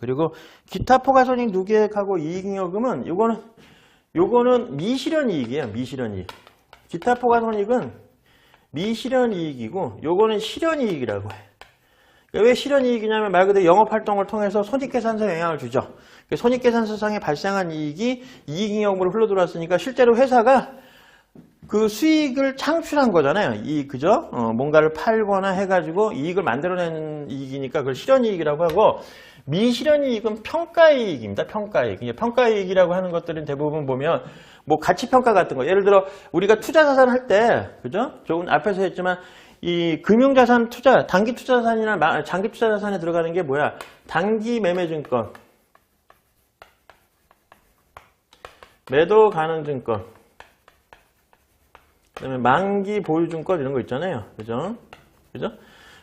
그리고 기타 포괄손익 누계액하고 이익잉여금은 요거는 요거는 미실현 이익이에요. 미실현 이익. 기타 포괄손익은 미실현 이익이고 요거는 실현 이익이라고 해. 그러니까 왜 실현 이익이냐면 말 그대로 영업 활동을 통해서 손익계산서에 영향을 주죠. 그 손익계산서상에 발생한 이익이 이익잉여금으로 흘러들어왔으니까 실제로 회사가 그 수익을 창출한 거잖아요. 이 그죠? 어, 뭔가를 팔거나 해가지고 이익을 만들어내는 이익이니까 그걸 실현 이익이라고 하고 미실현이익은 평가이익입니다. 평가이익. 평가이익이라고 하는 것들은 대부분 보면 뭐 가치평가 같은 거. 예를 들어 우리가 투자자산 할 때 그죠? 조금 앞에서 했지만 이 금융자산 투자, 단기 투자자산이나 마- 장기 투자자산에 들어가는 게 뭐야? 단기 매매증권, 매도 가능 증권, 그다음에 만기 보유증권 이런 거 있잖아요. 그죠? 그죠?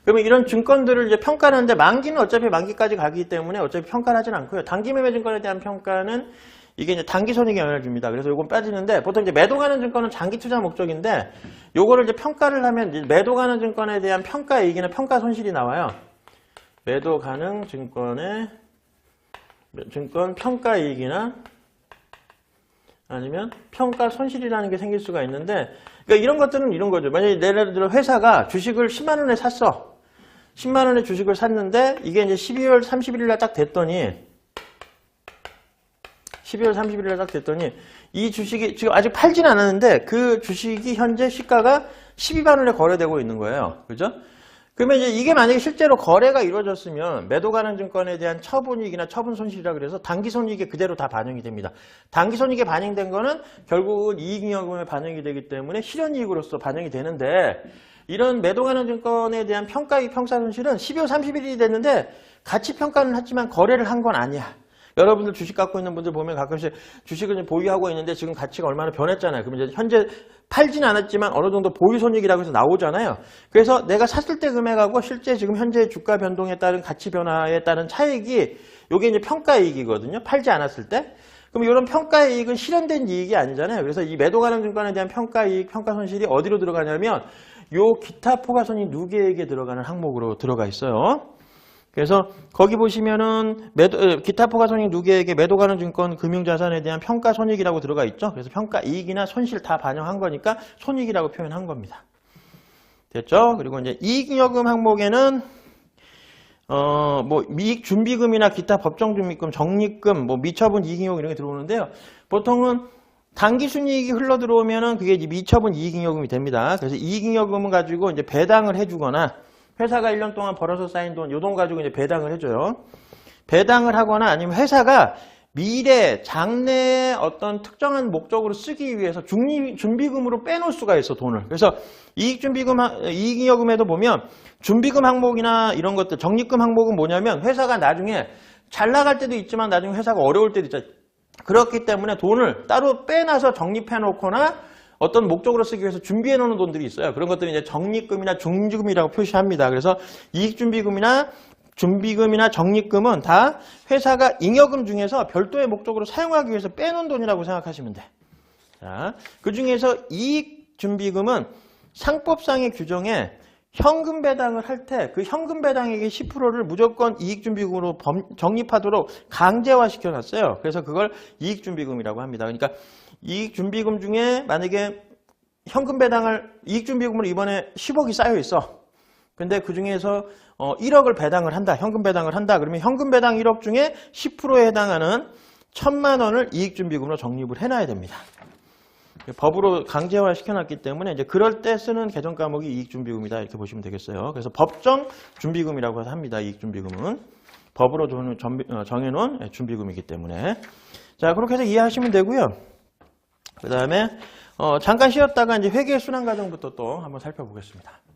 그러면 이런 증권들을 이제 평가를 하는데 만기는 어차피 만기까지 가기 때문에 어차피 평가를 하진 않고요. 단기 매매 증권에 대한 평가는 이게 이제 단기 손익에 영향을 줍니다. 그래서 요건 빠지는데 보통 이제 매도 가는 증권은 장기 투자 목적인데 요거를 이제 평가를 하면 매도 가는 증권에 대한 평가 이익이나 평가 손실이 나와요. 매도 가능 증권의 증권 평가 이익이나 아니면 평가 손실이라는 게 생길 수가 있는데 그러니까 이런 것들은 이런 거죠. 만약에 예를 들어 회사가 주식을 10만 원에 샀어. 10만 원에 주식을 샀는데 이게 이제 12월 31일 날 딱 됐더니 12월 31일 날 딱 됐더니 이 주식이 지금 아직 팔진 않았는데 그 주식이 현재 시가가 12만 원에 거래되고 있는 거예요. 그죠? 그러면 이제 이게 만약에 실제로 거래가 이루어졌으면 매도 가능 증권에 대한 처분이익이나 처분 손실이라 그래서 단기 손익에 그대로 다 반영이 됩니다. 단기 손익에 반영된 거는 결국은 이익잉여금에 반영이 되기 때문에 실현 이익으로서 반영이 되는데 이런 매도 가능 증권에 대한 평가이익 평가 손실은 12월 31일이 됐는데 가치 평가는 했지만 거래를 한 건 아니야. 여러분들 주식 갖고 있는 분들 보면 가끔씩 주식을 보유하고 있는데 지금 가치가 얼마나 변했잖아요. 그러면 이제 현재 팔진 않았지만 어느 정도 보유 손익이라고 해서 나오잖아요. 그래서 내가 샀을 때 금액하고 실제 지금 현재 주가 변동에 따른 가치 변화에 따른 차익이 요게 이제 평가이익이거든요. 팔지 않았을 때. 그럼 이런 평가 이익은 실현된 이익이 아니잖아요. 그래서 이 매도 가능 증권에 대한 평가 이익, 평가 손실이 어디로 들어가냐면 요 기타 포괄손익 누계액에 들어가는 항목으로 들어가 있어요. 그래서 거기 보시면은 매도, 에, 기타 포괄손익 누계액에 매도 가능 증권 금융자산에 대한 평가 손익이라고 들어가 있죠. 그래서 평가 이익이나 손실 다 반영한 거니까 손익이라고 표현한 겁니다. 됐죠? 그리고 이제 이익여금 항목에는 어, 뭐, 미익 준비금이나 기타 법정 준비금, 적립금, 뭐, 미처분 이익잉여금 이런 게 들어오는데요. 보통은 단기 순이익이 흘러 들어오면은 그게 이제 미처분 이익잉여금이 됩니다. 그래서 이익잉여금을 가지고 이제 배당을 해주거나 회사가 1년 동안 벌어서 쌓인 돈, 요 돈 가지고 이제 배당을 해줘요. 배당을 하거나 아니면 회사가 미래, 장래에 어떤 특정한 목적으로 쓰기 위해서 준비금으로 빼놓을 수가 있어, 돈을. 그래서 이익준비금, 하- 이익여금에도 보면 준비금 항목이나 이런 것들, 적립금 항목은 뭐냐면 회사가 나중에 잘 나갈 때도 있지만 나중에 회사가 어려울 때도 있죠. 그렇기 때문에 돈을 따로 빼놔서 적립해 놓거나 어떤 목적으로 쓰기 위해서 준비해 놓는 돈들이 있어요. 그런 것들이 이제 적립금이나 중지금이라고 표시합니다. 그래서 이익준비금이나 준비금이나 적립금은 다 회사가 잉여금 중에서 별도의 목적으로 사용하기 위해서 빼놓은 돈이라고 생각하시면 돼. 자, 그 중에서 이익 준비금은 상법상의 규정에 현금 배당을 할 때 그 현금 배당액의 10%를 무조건 이익준비금으로 범- 적립하도록 강제화 시켜놨어요. 그래서 그걸 이익준비금이라고 합니다. 그러니까 이익준비금 중에 만약에 현금 배당을 이익준비금으로 이번에 10억이 쌓여 있어. 근데 그 중에서 1억을 배당을 한다. 현금 배당을 한다. 그러면 현금 배당 1억 중에 10%에 해당하는 1천만 원을 이익준비금으로 적립을 해놔야 됩니다. 법으로 강제화 시켜놨기 때문에 이제 그럴 때 쓰는 개정 과목이 이익준비금이다 이렇게 보시면 되겠어요. 그래서 법정 준비금이라고 합니다. 이익준비금은 법으로 어, 정해놓은 준비금이기 때문에 자 그렇게 해서 이해하시면 되고요. 그 다음에 잠깐 쉬었다가 이제 회계 순환 과정부터 또 한번 살펴보겠습니다.